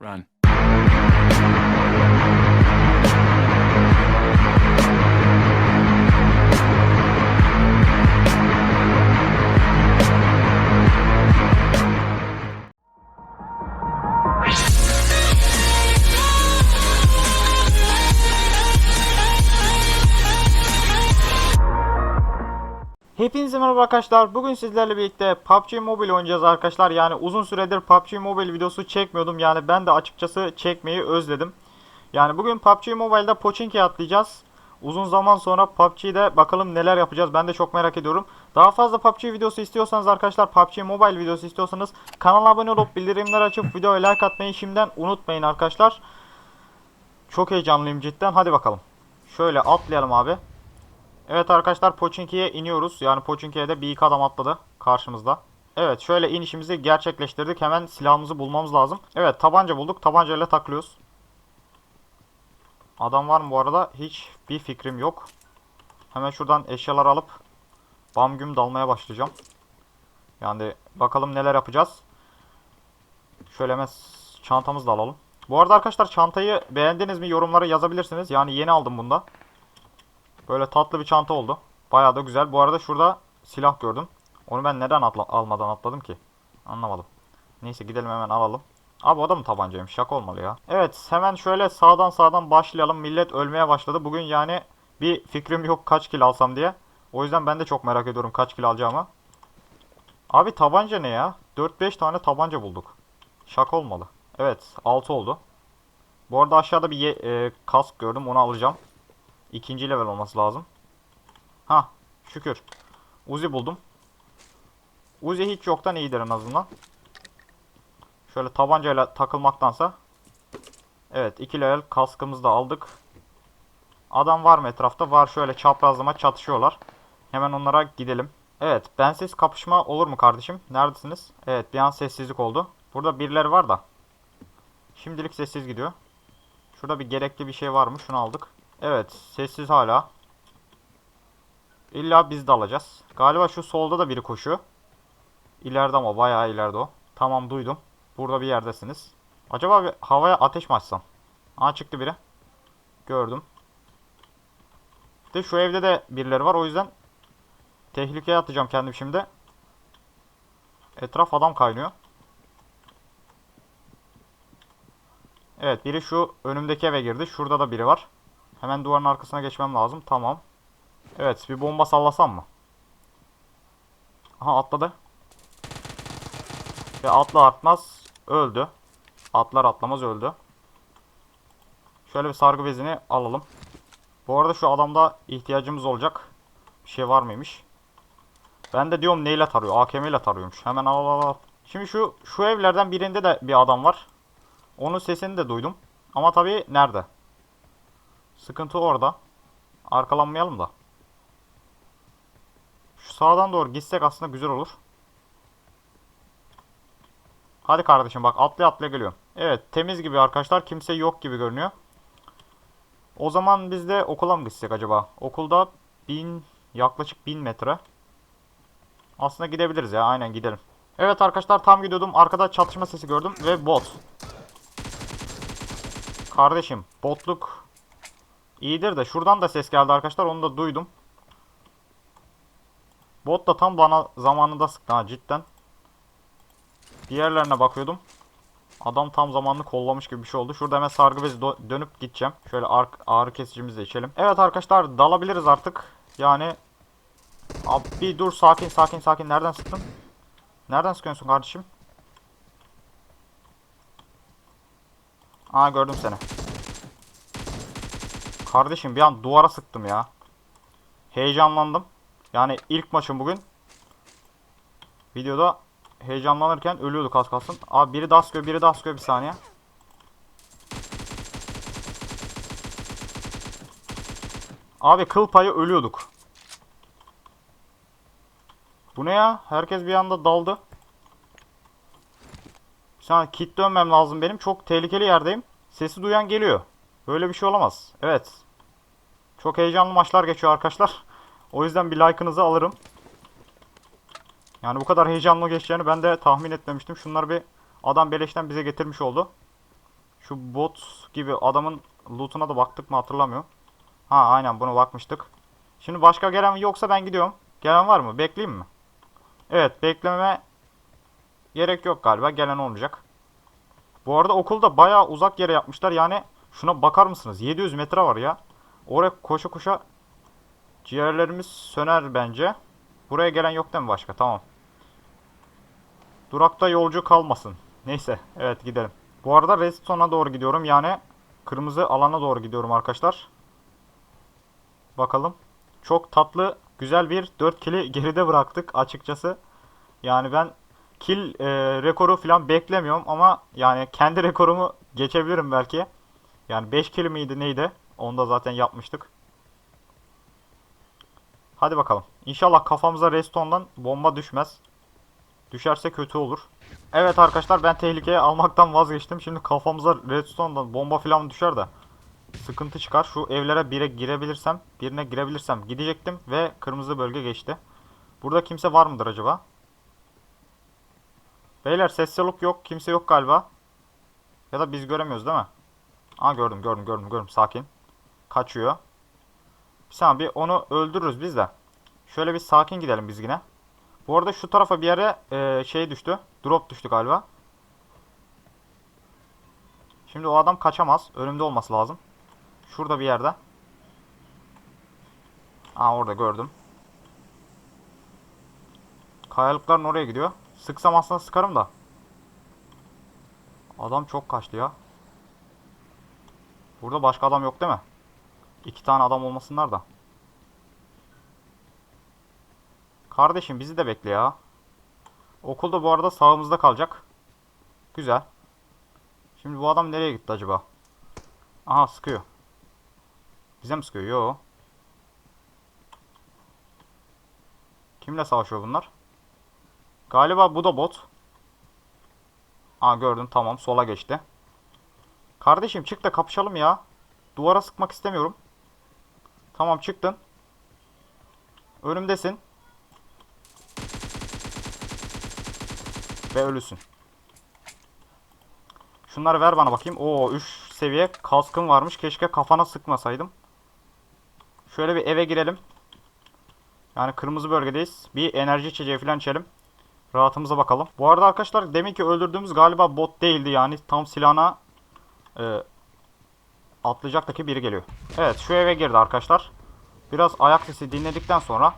Run. Hepinize merhaba arkadaşlar. Bugün sizlerle birlikte PUBG Mobile oynayacağız arkadaşlar. Yani uzun süredir PUBG Mobile videosu çekmiyordum. Yani ben de açıkçası çekmeyi özledim. Yani bugün PUBG Mobile'da Pochinki'ye atlayacağız. Uzun zaman sonra PUBG'de bakalım neler yapacağız. Ben de çok merak ediyorum. Daha fazla PUBG videosu istiyorsanız arkadaşlar PUBG Mobile videosu istiyorsanız kanala abone olup bildirimleri açıp videoya like atmayı şimdiden unutmayın arkadaşlar. Çok heyecanlıyım cidden. Hadi bakalım. Şöyle atlayalım abi. Evet arkadaşlar Pochinki'ye iniyoruz. Yani Pochinki'ye de bir iki adam atladı karşımızda. Evet şöyle inişimizi gerçekleştirdik. Hemen silahımızı bulmamız lazım. Evet tabanca bulduk. Tabancayla taklıyoruz. Adam var mı bu arada? Hiç bir fikrim yok. Hemen şuradan eşyalar alıp bam güm dalmaya başlayacağım. Yani bakalım neler yapacağız. Şöyle hemen çantamızı da alalım. Bu arada arkadaşlar çantayı beğendiniz mi yorumlara yazabilirsiniz. Yani yeni aldım bunda. Böyle tatlı bir çanta oldu. Bayağı da güzel. Bu arada şurada silah gördüm. Onu ben neden atla almadan atladım ki? Anlamadım. Neyse gidelim hemen alalım. Abi o da mı tabancaymış? Şaka olmalı ya. Evet hemen şöyle sağdan sağdan başlayalım. Millet ölmeye başladı. Bugün yani bir fikrim yok kaç kill alsam diye. O yüzden ben de çok merak ediyorum kaç kill alacağımı. Abi tabanca ne ya? 4-5 tane tabanca bulduk. Şaka olmalı. Evet 6 oldu. Bu arada aşağıda bir e, kask gördüm onu alacağım. İkinci level olması lazım. Ha şükür. Uzi buldum. Uzi hiç yoktan iyidir en azından. Şöyle tabancayla takılmaktansa. Evet iki level kaskımızı da aldık. Adam var mı etrafta? Var şöyle çaprazlama çatışıyorlar. Hemen onlara gidelim. Evet bensiz kapışma olur mu kardeşim? Neredesiniz? Evet bir an sessizlik oldu. Burada birileri var da. Şimdilik sessiz gidiyor. Şurada bir gerekli bir şey var mı? Şunu aldık. Evet, sessiz hala. İlla biz de alacağız. Galiba şu solda da biri koşuyor. İleride ama bayağı ileride o. Tamam duydum. Burada bir yerdesiniz. Acaba bir havaya ateş mi açsam? Aa çıktı biri. Gördüm. De şu evde de birileri var o yüzden tehlikeye atacağım kendim şimdi. Etraf adam kaynıyor. Evet biri şu önümdeki eve girdi. Şurada da biri var. Hemen duvarın arkasına geçmem lazım. Tamam. Evet bir bomba sallasam mı? Aha atladı. Ve atla atmaz öldü. Atlar atlamaz öldü. Şöyle bir sargı bezini alalım. Bu arada şu adamda ihtiyacımız olacak. Bir şey var mıymış? Ben de diyorum neyle tarıyor? AKM ile tarıyormuş. Hemen al al al. Şimdi şu şu evlerden birinde de bir adam var. Onun sesini de duydum. Ama tabii nerede? Sıkıntı orada. Arkalanmayalım da. Şu sağdan doğru gitsek aslında güzel olur. Hadi kardeşim bak atlaya atlaya geliyorum. Evet temiz gibi arkadaşlar. Kimse yok gibi görünüyor. O zaman biz de okula mı gitsek acaba? Okulda bin yaklaşık bin metre. Aslında gidebiliriz ya aynen gidelim. Evet arkadaşlar tam gidiyordum. Arkada çatışma sesi gördüm ve bot. Kardeşim botluk iyidir de şuradan da ses geldi arkadaşlar onu da duydum. Bot da tam bana zamanında sıktı ha cidden. Diğerlerine bakıyordum. Adam tam zamanlı kollamış gibi bir şey oldu. Şurada hemen sargı bezi dönüp gideceğim. Şöyle ağrı, kesicimizi içelim. Evet arkadaşlar dalabiliriz artık. Yani Abi dur sakin sakin sakin. Nereden sıktın? Nereden sıkıyorsun kardeşim? Aa gördüm seni. Kardeşim bir an duvara sıktım ya. Heyecanlandım. Yani ilk maçım bugün. Videoda heyecanlanırken ölüyorduk az kalsın. Abi biri daha sıkıyor biri daha sıkıyor bir saniye. Abi kıl payı ölüyorduk. Bu ne ya? Herkes bir anda daldı. Şu an kit dönmem lazım benim. Çok tehlikeli yerdeyim. Sesi duyan geliyor. Böyle bir şey olamaz. Evet. Çok heyecanlı maçlar geçiyor arkadaşlar. O yüzden bir like'ınızı alırım. Yani bu kadar heyecanlı geçeceğini ben de tahmin etmemiştim. Şunlar bir adam beleşten bize getirmiş oldu. Şu bot gibi adamın lootuna da baktık mı hatırlamıyorum. Ha aynen buna bakmıştık. Şimdi başka gelen yoksa ben gidiyorum. Gelen var mı? Bekleyeyim mi? Evet beklememe gerek yok galiba. Gelen olmayacak. Bu arada okulda bayağı uzak yere yapmışlar. Yani şuna bakar mısınız? 700 metre var ya. Oraya koşa koşa ciğerlerimiz söner bence. Buraya gelen yok değil mi başka? Tamam. Durakta yolcu kalmasın. Neyse. Evet gidelim. Bu arada Redstone'a doğru gidiyorum. Yani kırmızı alana doğru gidiyorum arkadaşlar. Bakalım. Çok tatlı, güzel bir 4 kili geride bıraktık açıkçası. Yani ben kill e, rekoru falan beklemiyorum ama yani kendi rekorumu geçebilirim belki. Yani 5 kill miydi neydi? Onu da zaten yapmıştık. Hadi bakalım. İnşallah kafamıza Redstone'dan bomba düşmez. Düşerse kötü olur. Evet arkadaşlar ben tehlikeye almaktan vazgeçtim. Şimdi kafamıza Redstone'dan bomba falan düşer de sıkıntı çıkar. Şu evlere bire girebilirsem, birine girebilirsem gidecektim ve kırmızı bölge geçti. Burada kimse var mıdır acaba? Beyler ses yok. Kimse yok galiba. Ya da biz göremiyoruz değil mi? Aa gördüm gördüm gördüm gördüm. Sakin. Kaçıyor. Bir saniye bir onu öldürürüz biz de. Şöyle bir sakin gidelim biz yine. Bu arada şu tarafa bir yere e, şey düştü. Drop düştü galiba. Şimdi o adam kaçamaz. Önümde olması lazım. Şurada bir yerde. Aa orada gördüm. Kayalıkların oraya gidiyor. Sıksam aslında sıkarım da. Adam çok kaçtı ya. Burada başka adam yok değil mi? İki tane adam olmasınlar da. Kardeşim bizi de bekle ya. Okulda bu arada sağımızda kalacak. Güzel. Şimdi bu adam nereye gitti acaba? Aha sıkıyor. Bize mi sıkıyor? Yo. Kimle savaşıyor bunlar? Galiba bu da bot. Aa gördüm tamam sola geçti. Kardeşim çık da kapışalım ya. Duvara sıkmak istemiyorum. Tamam çıktın. Önümdesin. Ve ölüsün. Şunları ver bana bakayım. Oo 3 seviye kaskım varmış. Keşke kafana sıkmasaydım. Şöyle bir eve girelim. Yani kırmızı bölgedeyiz. Bir enerji içeceği falan içelim. Rahatımıza bakalım. Bu arada arkadaşlar demin ki öldürdüğümüz galiba bot değildi. Yani tam silahına e, atlayacaktaki biri geliyor. Evet şu eve girdi arkadaşlar. Biraz ayak sesi dinledikten sonra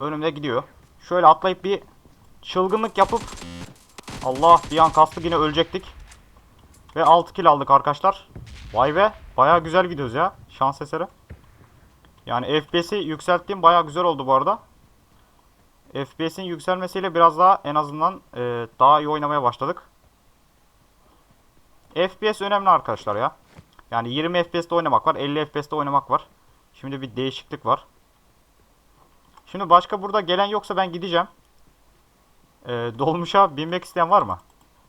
önümde gidiyor. Şöyle atlayıp bir çılgınlık yapıp Allah bir an kastık yine ölecektik. Ve 6 kill aldık arkadaşlar. Vay be baya güzel gidiyoruz ya şans eseri. Yani FPS'i yükselttiğim baya güzel oldu bu arada. FPS'in yükselmesiyle biraz daha en azından e, daha iyi oynamaya başladık. FPS önemli arkadaşlar ya. Yani 20 FPS'te oynamak var, 50 FPS'te oynamak var. Şimdi bir değişiklik var. Şimdi başka burada gelen yoksa ben gideceğim. E, dolmuşa binmek isteyen var mı?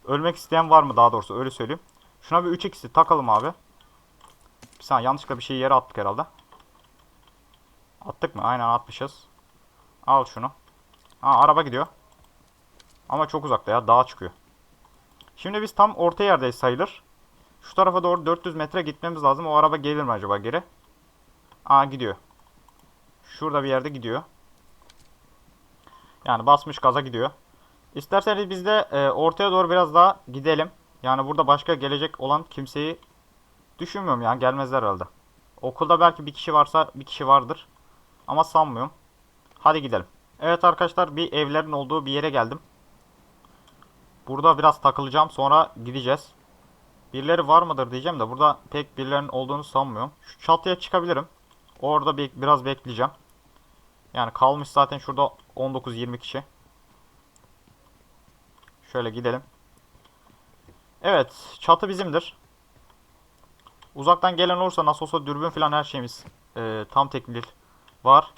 Ölmek isteyen var mı daha doğrusu öyle söyleyeyim. Şuna bir 3x'i takalım abi. Bir saniye yanlışlıkla bir şeyi yere attık herhalde. Attık mı? Aynen atmışız. Al şunu. Ha araba gidiyor. Ama çok uzakta ya. Dağa çıkıyor. Şimdi biz tam orta yerdeyiz sayılır. Şu tarafa doğru 400 metre gitmemiz lazım. O araba gelir mi acaba geri? Aa gidiyor. Şurada bir yerde gidiyor. Yani basmış gaza gidiyor. İsterseniz biz de e, ortaya doğru biraz daha gidelim. Yani burada başka gelecek olan kimseyi düşünmüyorum yani gelmezler herhalde. Okulda belki bir kişi varsa bir kişi vardır. Ama sanmıyorum. Hadi gidelim. Evet arkadaşlar bir evlerin olduğu bir yere geldim. Burada biraz takılacağım sonra gideceğiz. Birileri var mıdır diyeceğim de burada pek birilerinin olduğunu sanmıyorum. Şu çatıya çıkabilirim. Orada bir, biraz bekleyeceğim. Yani kalmış zaten şurada 19-20 kişi. Şöyle gidelim. Evet çatı bizimdir. Uzaktan gelen olursa nasıl olsa dürbün falan her şeyimiz e, tam tekmil var.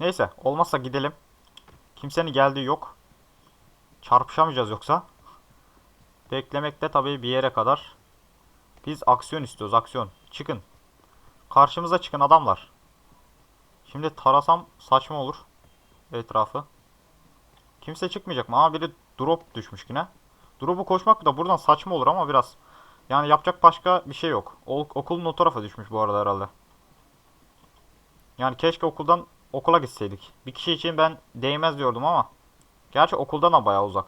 Neyse olmazsa gidelim. Kimsenin geldiği yok. Çarpışamayacağız yoksa. Beklemekte tabii bir yere kadar. Biz aksiyon istiyoruz aksiyon. Çıkın. Karşımıza çıkın adamlar. Şimdi tarasam saçma olur. Etrafı. Kimse çıkmayacak mı? Aa biri drop düşmüş yine. Drop'u koşmak da buradan saçma olur ama biraz Yani yapacak başka bir şey yok. O- okulun o tarafa düşmüş bu arada herhalde. Yani keşke okuldan okula gitseydik. Bir kişi için ben değmez diyordum ama. Gerçi okuldan da bayağı uzak.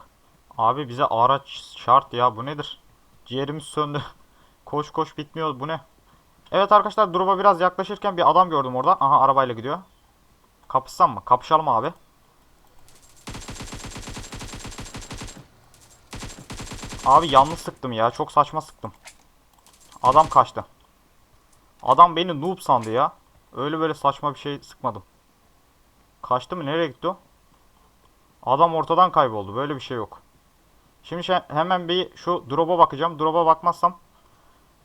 Abi bize araç şart ya bu nedir? Ciğerimiz söndü. Koş koş bitmiyor bu ne? Evet arkadaşlar drop'a biraz yaklaşırken bir adam gördüm orada. Aha arabayla gidiyor. Kapışsam mı? Kapışalım abi. Abi yanlış sıktım ya. Çok saçma sıktım. Adam kaçtı. Adam beni noob sandı ya. Öyle böyle saçma bir şey sıkmadım. Kaçtı mı? Nereye gitti o? Adam ortadan kayboldu. Böyle bir şey yok. Şimdi hemen bir şu drop'a bakacağım. Drop'a bakmazsam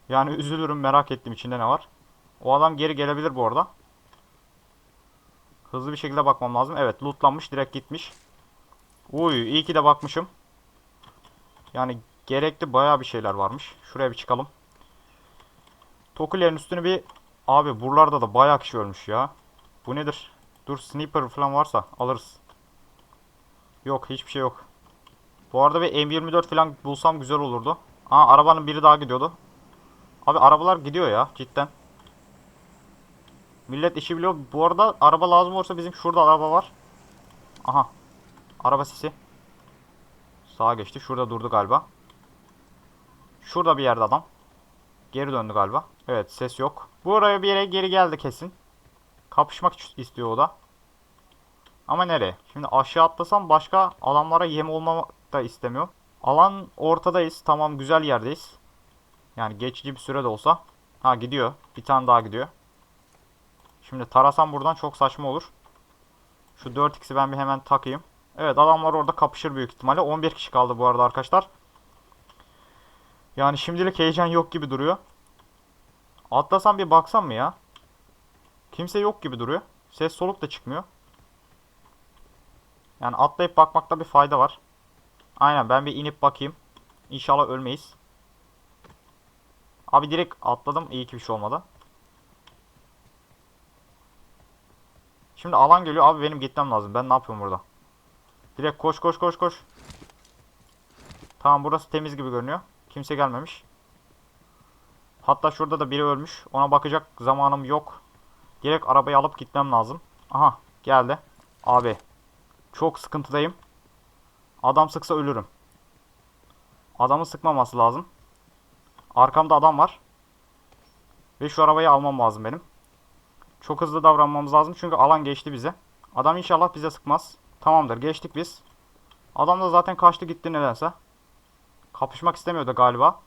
yani üzülürüm merak ettim içinde ne var. O adam geri gelebilir bu arada. Hızlı bir şekilde bakmam lazım. Evet lootlanmış direkt gitmiş. Uy iyi ki de bakmışım. Yani gerekli bayağı bir şeyler varmış. Şuraya bir çıkalım. Tokulerin üstünü bir... Abi buralarda da bayağı kişi ölmüş ya. Bu nedir? Dur sniper falan varsa alırız. Yok hiçbir şey yok. Bu arada bir M24 falan bulsam güzel olurdu. Aa arabanın biri daha gidiyordu. Abi arabalar gidiyor ya cidden. Millet işi biliyor. Bu arada araba lazım olursa bizim şurada araba var. Aha. Araba sesi. Sağa geçti. Şurada durdu galiba. Şurada bir yerde adam. Geri döndü galiba. Evet ses yok. Buraya bir yere geri geldi kesin. Kapışmak istiyor o da. Ama nereye? Şimdi aşağı atlasam başka alanlara yem olmamak da istemiyor. Alan ortadayız. Tamam güzel yerdeyiz. Yani geçici bir süre de olsa. Ha gidiyor. Bir tane daha gidiyor. Şimdi tarasam buradan çok saçma olur. Şu 4x'i ben bir hemen takayım. Evet adamlar orada kapışır büyük ihtimalle. 11 kişi kaldı bu arada arkadaşlar. Yani şimdilik heyecan yok gibi duruyor. Atlasam bir baksam mı ya? Kimse yok gibi duruyor. Ses soluk da çıkmıyor. Yani atlayıp bakmakta bir fayda var. Aynen ben bir inip bakayım. İnşallah ölmeyiz. Abi direkt atladım. İyi ki bir şey olmadı. Şimdi alan geliyor. Abi benim gitmem lazım. Ben ne yapıyorum burada? Direkt koş koş koş koş. Tamam burası temiz gibi görünüyor. Kimse gelmemiş. Hatta şurada da biri ölmüş. Ona bakacak zamanım yok. Direkt arabayı alıp gitmem lazım. Aha geldi. Abi çok sıkıntıdayım. Adam sıksa ölürüm. Adamı sıkmaması lazım. Arkamda adam var. Ve şu arabayı almam lazım benim. Çok hızlı davranmamız lazım çünkü alan geçti bize. Adam inşallah bize sıkmaz. Tamamdır geçtik biz. Adam da zaten kaçtı gitti nedense. Kapışmak istemiyordu galiba.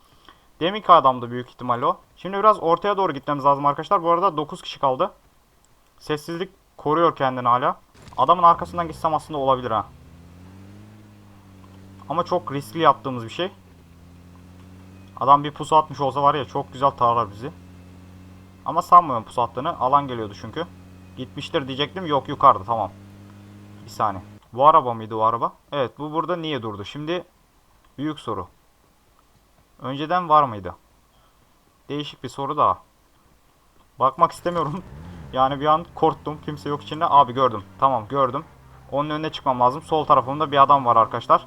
Deminki adamdı büyük ihtimalle o. Şimdi biraz ortaya doğru gitmemiz lazım arkadaşlar. Bu arada 9 kişi kaldı. Sessizlik koruyor kendini hala. Adamın arkasından gitsem aslında olabilir ha. Ama çok riskli yaptığımız bir şey. Adam bir pusu atmış olsa var ya çok güzel tarar bizi. Ama sanmıyorum pusu attığını. Alan geliyordu çünkü. Gitmiştir diyecektim. Yok yukarıda tamam. Bir saniye. Bu araba mıydı o araba? Evet bu burada niye durdu? Şimdi büyük soru. Önceden var mıydı? Değişik bir soru daha. Bakmak istemiyorum. Yani bir an korktum. Kimse yok içinde. Abi gördüm. Tamam gördüm. Onun önüne çıkmam lazım. Sol tarafımda bir adam var arkadaşlar.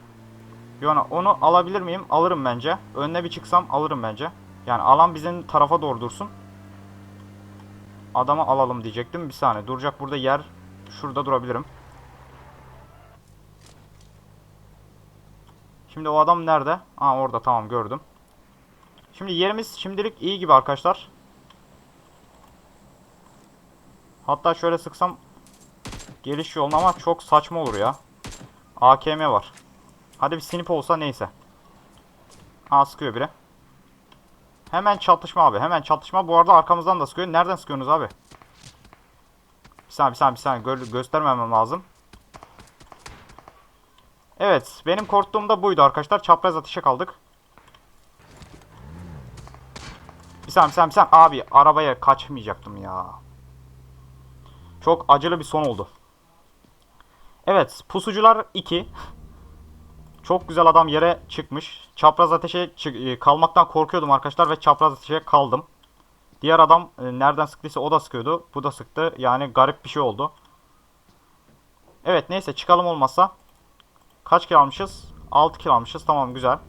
Yani onu alabilir miyim? Alırım bence. Önüne bir çıksam alırım bence. Yani alan bizim tarafa doğru dursun. Adamı alalım diyecektim. Bir saniye. Duracak burada yer. Şurada durabilirim. Şimdi o adam nerede? Aa orada tamam gördüm. Şimdi yerimiz şimdilik iyi gibi arkadaşlar. Hatta şöyle sıksam geliş yoluna ama çok saçma olur ya. AKM var. Hadi bir sinip olsa neyse. Aa sıkıyor biri. Hemen çatışma abi. Hemen çatışma. Bu arada arkamızdan da sıkıyor. Nereden sıkıyorsunuz abi? Bir saniye bir saniye bir saniye. Gö göstermemem lazım. Evet. Benim korktuğum da buydu arkadaşlar. Çapraz atışa kaldık. Bir saniye bir saniye bir saniye. Abi arabaya kaçmayacaktım ya. Çok acılı bir son oldu. Evet. Pusucular 2. Çok güzel adam yere çıkmış. Çapraz ateşe çık- e, kalmaktan korkuyordum arkadaşlar ve çapraz ateşe kaldım. Diğer adam e, nereden sıktıysa o da sıkıyordu. Bu da sıktı. Yani garip bir şey oldu. Evet neyse çıkalım olmazsa. Kaç kill almışız? 6 kill almışız. Tamam güzel.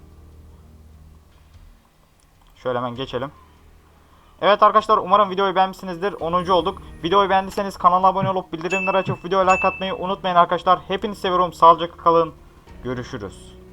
Şöyle hemen geçelim. Evet arkadaşlar umarım videoyu beğenmişsinizdir. 10. olduk. Videoyu beğendiyseniz kanala abone olup bildirimleri açıp videoya like atmayı unutmayın arkadaşlar. Hepinizi seviyorum. Sağlıcakla kalın. Görüşürüz.